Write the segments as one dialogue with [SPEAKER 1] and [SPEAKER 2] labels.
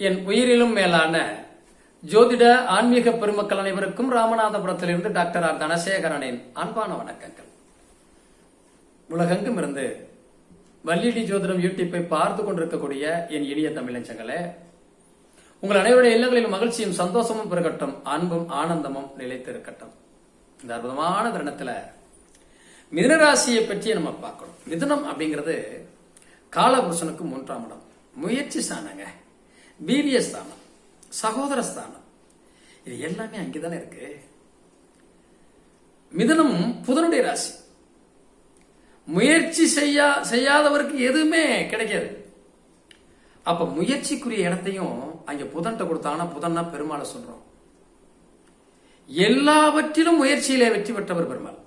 [SPEAKER 1] என் உயிரிலும் மேலான ஜோதிட ஆன்மீக பெருமக்கள் அனைவருக்கும் ராமநாதபுரத்திலிருந்து டாக்டர் ஆர் தனசேகரனின் அன்பான வணக்கங்கள். உலகெங்கும் இருந்து வள்ளிடி ஜோதிடம் யூடியூப்பை பார்த்து கொண்டிருக்கக்கூடிய என் இனிய தமிழஞ்சங்களே உங்கள் அனைவருடைய இல்லங்களில் மகிழ்ச்சியும் சந்தோஷமும் பெருகட்டும் அன்பும் ஆனந்தமும் நிலைத்திருக்கட்டும். இந்த அற்புதமான தருணத்துல மிதனராசியை பற்றி நம்ம பார்க்கணும். மிதனம் அப்படிங்கிறது காலபுருஷனுக்கு மூன்றாம் இடம். முயற்சி சானங்க வீரிய ஸ்தானம் சகோதர ஸ்தானம். இது எல்லாமே அங்கேதானே இருக்கு? மிதுனம் புதனுடைய ராசி. முயற்சி செய்யா செய்யாதவருக்கு எதுவுமே கிடைக்காது. அப்ப முயற்சிக்குரிய இடத்தையும் அங்க புதன்கிட்ட கொடுத்தாங்கன்னா புதன்னா பெருமாளை சொல்றோம். எல்லாவற்றிலும் முயற்சியிலே வெற்றி பெற்றவர் பெருமாள்.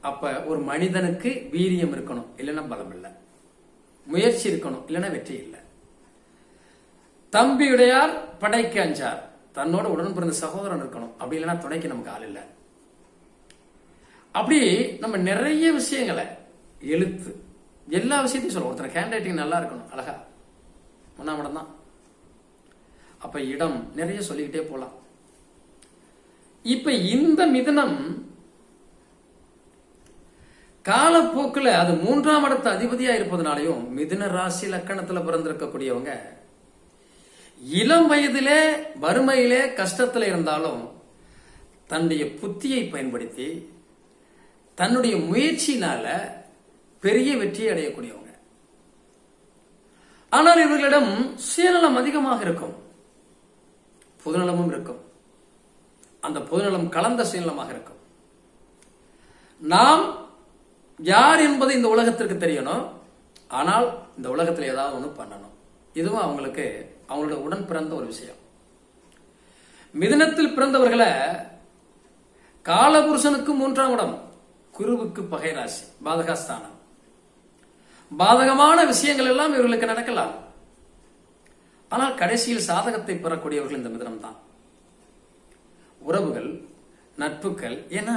[SPEAKER 1] அப்ப ஒரு மனிதனுக்கு வீரியம் இருக்கணும் இல்லைன்னா பலம் இல்லை. முயற்சி இருக்கணும் இல்லைன்னா வெற்றி இல்லை. தம்பியுடையார் படைக்கு அஞ்சார். தன்னோட உடன் பிறந்த சகோதரன் இருக்கணும். அப்படி இல்லைன்னா துணைக்கு நமக்கு ஆள் இல்லை. அப்படி நம்ம நிறைய விஷயங்களை எழுத்து எல்லா விஷயத்தையும் சொல்லுவோம். ஒருத்தர் ஹேண்ட் ரைட்டிங் நல்லா இருக்கணும் அழகா. ஒன்றாம் இடம் தான் அப்ப இடம் நிறைய சொல்லிக்கிட்டே போலாம். இப்ப இந்த மிதனம் காலப்போக்கில் அது மூன்றாம் இடத்து அதிபதியா இருப்பதனாலையும் மிதுன ராசி லக்கணத்துல பிறந்திருக்கக்கூடியவங்க இளம் வயதிலே வறுமையிலே கஷ்டத்துல இருந்தாலும் தன்னுடைய புத்தியை பயன்படுத்தி தன்னுடைய முயற்சியினால பெரிய வெற்றியை அடையக்கூடியவங்க. ஆனால் இவர்களிடம் சுயநலம் அதிகமாக இருக்கும். பொதுநலமும் இருக்கும். அந்த பொதுநலம் கலந்த சுயநலமாக இருக்கும். நாம் யார் என்பது இந்த உலகத்திற்கு தெரியணும். ஆனால் இந்த உலகத்தில் ஏதாவது ஒன்று பண்ணணும். இதுவும் அவங்களுக்கு அவங்களோட உடன் பிறந்த ஒரு விஷயம். மிதனத்தில் பிறந்தவர்களை காலபுருஷனுக்கு மூன்றாம் இடம் குருவுக்கு பகை ராசி பாதகாஸ்தானம். பாதகமான விஷயங்கள் எல்லாம் இவர்களுக்கு நடக்கலாம். ஆனால் கடைசியில் சாதகத்தை பெறக்கூடியவர்கள் இந்த மிதனம் தான். உறவுகள் நட்புகள் ஏன்னா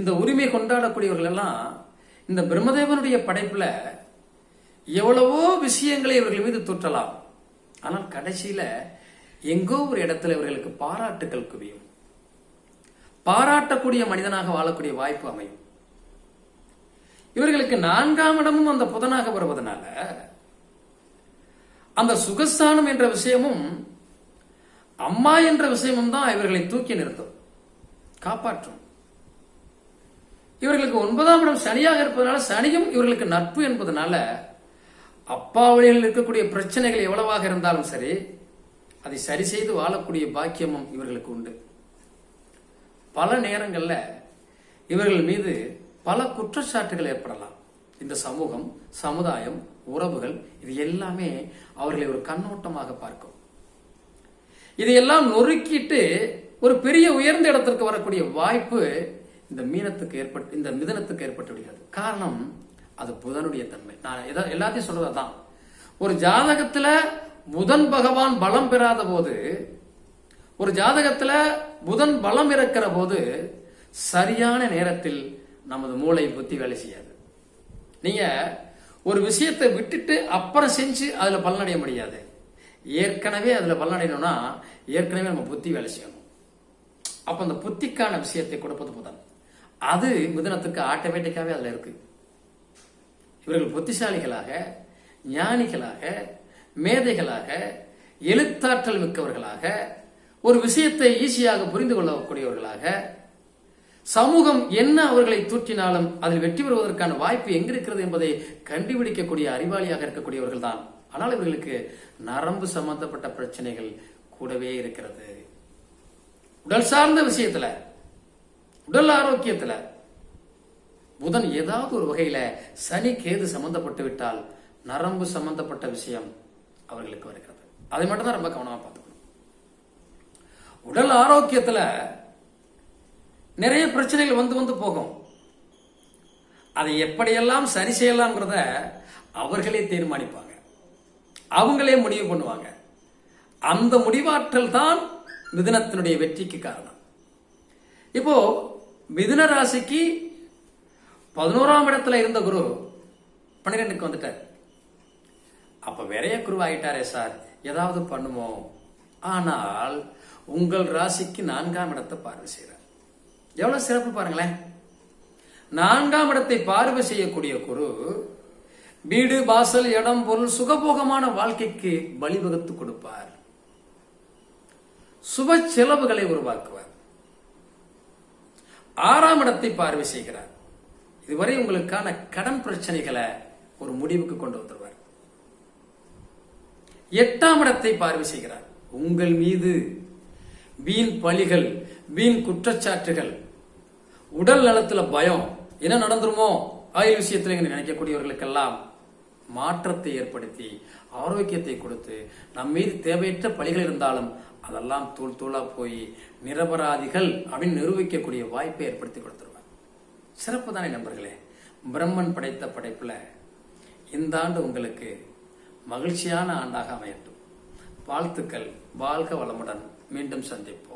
[SPEAKER 1] இந்த உரிமை கொண்டாடக்கூடியவர்கள் எல்லாம் இந்த பிரம்மதேவனுடைய படைப்புல எவ்வளவோ விஷயங்களை இவர்கள் மீது தூற்றலாம். ஆனால் கடைசியில எங்கோ ஒரு இடத்துல இவர்களுக்கு பாராட்டுக்கள் குவியும். பாராட்டக்கூடிய மனிதனாக வாழக்கூடிய வாய்ப்பு அமையும். இவர்களுக்கு நான்காம் இடமும் அந்த புதனாக வருவதனால அந்த சுகஸ்தானம் என்ற விஷயமும் அம்மா என்ற விஷயமும் தான் இவர்களை தூக்கி நிறுத்தும் காப்பாற்றும். இவர்களுக்கு ஒன்பதாம் இடம் சனியாக இருப்பதனால சனியும் இவர்களுக்கு நட்பு என்பதனால அப்பா வழியில் இருக்கக்கூடிய பிரச்சனைகள் எவ்வளவாக இருந்தாலும் சரி அதை சரி செய்து வாழக்கூடிய பாக்கியமும் இவர்களுக்கு உண்டு. பல நேரங்களில் இவர்கள் மீது பல குற்றச்சாட்டுகள் ஏற்படலாம். இந்த சமூகம் சமுதாயம் உறவுகள் இது எல்லாமே அவர்களை ஒரு கண்ணோட்டமாக பார்க்கும். இதையெல்லாம் நொறுக்கிட்டு ஒரு பெரிய உயர்ந்த இடத்திற்கு வரக்கூடிய வாய்ப்பு இந்த மீனத்துக்கு ஏற்பட்டு இந்த மிதனத்துக்கு ஏற்பட்டு விடுகிறது. காரணம் அது புதனுடைய தன்மை. நான் எதா- எல்லாத்தையும் சொல்றது ஒரு ஜாதகத்துல புதன் பகவான் பலம் பெறாத போது ஒரு ஜாதகத்துல புதன் பலம் இறக்கிற போது சரியான நேரத்தில் நமது மூளை புத்தி வேலை செய்யாது. நீங்க ஒரு விஷயத்தை விட்டுட்டு அப்புறம் செஞ்சு அதுல பலனடைய முடியாது. ஏற்கனவே அதுல பலனடையணும்னா ஏற்கனவே நம்ம புத்தி வேலை செய்யணும். அப்ப அந்த புத்திக்கான விஷயத்தை கொடுப்பது புதன். அது புதனத்துக்கு ஆட்டோமேட்டிக்காவே அதுல இருக்கு. இவர்கள் புத்திசாலிகளாக ஞானிகளாக மேதைகளாக எழுத்தாற்றல் மிக்கவர்களாக ஒரு விஷயத்தை ஈஸியாக புரிந்து கொள்ளக்கூடியவர்களாக சமூகம் என்ன அவர்களை தூற்றினாலும் அதில் வெற்றி பெறுவதற்கான வாய்ப்பு எங்கிருக்கிறது என்பதை கண்டுபிடிக்கக்கூடிய அறிவாளியாக இருக்கக்கூடியவர்கள் தான். ஆனால் இவர்களுக்கு நரம்பு சம்பந்தப்பட்ட பிரச்சனைகள் கூடவே இருக்கிறது. உடல் சார்ந்த விஷயத்துல உடல் ஆரோக்கியத்துல புதன் ஏதாவது ஒரு வகையில சனி கேது சம்பந்தப்பட்டு விட்டால் நரம்பு சம்பந்தப்பட்ட விஷயம் அவர்களுக்கு வருகிறது. அதை மட்டும் தான் ரொம்ப கவனமா பார்த்துக்கணும். உடல் ஆரோக்கியத்துல நிறைய பிரச்சனைகள் வந்து வந்து போகும். அதை எப்படியெல்லாம் சரி செய்யலாம்ங்கிறத அவர்களே தீர்மானிப்பாங்க. அவங்களே முடிவு பண்ணுவாங்க. அந்த முடிவாற்றல் தான் மிதுனத்தினுடைய வெற்றிக்கு காரணம். இப்போ மிதுன ராசிக்கு பதினோராம் இடத்துல இருந்த குரு பன்னிரெண்டுக்கு வந்துட்டார். அப்ப விரைய குருவாயிட்டாரே சார். ஏதாவது பண்ணுமோ? ஆனால் உங்கள் ராசிக்கு நான்காம் இடத்தை பார்வை செய்கிறார். எவ்வளவு சிறப்பு பாருங்களேன். நான்காம் இடத்தை பார்வை செய்யக்கூடிய குரு வீடு வாசல் இடம் பொருள் சுகபோகமான வாழ்க்கைக்கு வழிவகுத்து கொடுப்பார். சுப செலவுகளை உருவாக்குவார். ஆறாம் இடத்தை பார்வை செய்கிறார். இதுவரை உங்களுக்கான கடன் பிரச்சனைகளை ஒரு முடிவுக்கு கொண்டு வந்துடுவார் எட்டாம் இடத்தை பார்வை செய்கிறார். உங்கள் மீது வீண் பழிகள் வீண் குற்றச்சாட்டுகள் உடல் நலத்துல பயம் என்ன நடந்துருமோ ஆயுள் விஷயத்துல நினைக்கக்கூடியவர்களுக்கெல்லாம் மாற்றத்தை ஏற்படுத்தி ஆரோக்கியத்தை கொடுத்து நம் மீது தேவையற்ற பழிகள் இருந்தாலும் அதெல்லாம் தூள் தூளா போய் நிரபராதிகள் அப்படின்னு நிரூபிக்கக்கூடிய வாய்ப்பை ஏற்படுத்தி கொடுத்துருவாங்க சிறப்பு தானே நண்பர்களே? பிரம்மன் படைத்த படைப்பில் இந்த ஆண்டு உங்களுக்கு மகிழ்ச்சியான ஆண்டாக அமையட்டும். வாழ்த்துக்கள். வாழ்க வளமுடன். மீண்டும் சந்திப்போம்.